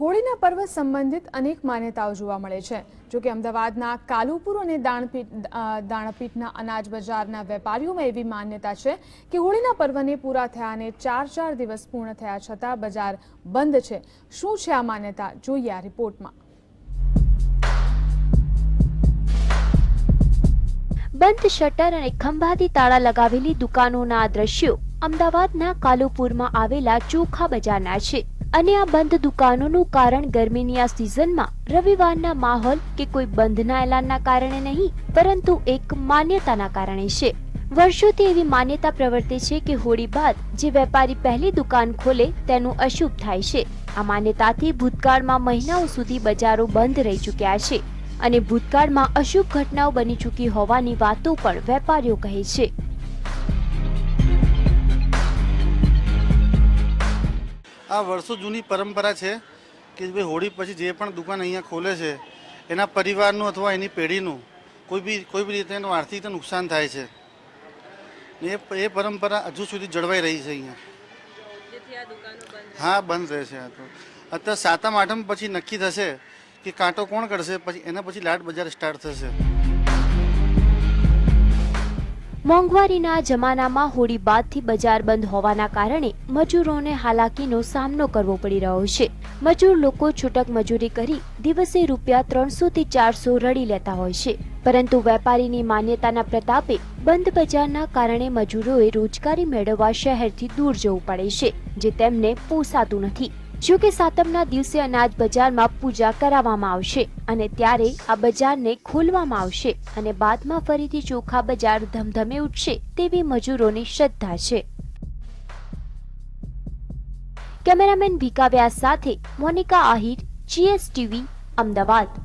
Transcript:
હોળીના પર્વ સંબંધિત અનેક માન્યતાઓ જોવા મળે છે. જોકે અમદાવાદના કાલુપુર અને દાણપીઠ દાણપીઠના અનાજ બજારના વેપારીઓમાં એવી માન્યતા છે કે હોળીના પર્વને પૂરા થયાને ચાર ચાર દિવસ પૂર્ણ થયા છતાં બજાર બંધ છે. શું છે આ માન્યતા? જોઈએ આ રિપોર્ટમાં. બંધ શટર અને ખંભાથી તાળા લગાવેલી દુકાનોના દ્રશ્યો અમદાવાદના કાલુપુરમાં આવેલા ચોખા બજારના છે. અને આ બંધ દુકાનોનું કારણ ગરમીની આ સિઝનમાં રવિવારના માહોલ કે કોઈ બંધના એલાનના કારણે નહીં, પરંતુ એક માન્યતાના કારણે છે. વર્ષોથી એવી માન્યતા પ્રવર્તે છે કે હોળી બાદ જે વેપારી પહેલી દુકાન ખોલે તેનું અશુભ થાય છે. આ માન્યતાથી ભૂતકાળમાં મહિનાઓ સુધી બજારો બંધ રહી ચૂક્યા છે. અને ભૂતકાળમાં અશુભ ઘટનાઓ બની ચૂકી હોવાની વાતો પણ વેપારીઓ કહે છે. આ વર્ષો જૂની પરંપરા છે કે ભાઈ હોળી પછી જે પણ દુકાન અહીંયા ખોલે છે એના પરિવારનું અથવા એની પેઢીનું કોઈ બી કોઈ બી રીતે એનું આર્થિક નુકસાન થાય છે. ને એ એ પરંપરા હજુ સુધી જળવાઈ રહી છે અહીંયા. હા બંધ રહે છે આ તો. અત્યારે સાતમ આઠમ પછી નક્કી થશે કે કાંટો કોણ કરશે? પછી એના પછી લાટ બજાર સ્ટાર્ટ થશે. મોંઘવારીના જમાનામાં હોળી બાદથી બજાર બંધ હોવાના કારણે મજૂરોને હાલાકીનો સામનો કરવો પડી રહ્યો છે. મજૂર લોકો છૂટક મજૂરી કરી દિવસે રૂપિયા ત્રણસો થી ચારસો રડી લેતા હોય છે. પરંતુ વેપારીની માન્યતાના પ્રતાપે બંધ બજારના કારણે મજૂરોએ રોજગારી મેળવવા શહેરથી દૂર જવું પડે છે, જે તેમને પોસાતું નથી. જો કે સાતમના દિવસે અનાજ બજારમાં પૂજા કરાવવામાં આવશે અને ત્યારે આ બજારને ખોલવામાં આવશે અને બાદમાં ફરીથી ચોખા બજાર ધમધમે ઉઠશે તેવી મજૂરોની શ્રદ્ધા છે. કેમેરામેન ભીકા વ્યાસ સાથે મોનિકા આહિર જીએસટીવી અમદાવાદ.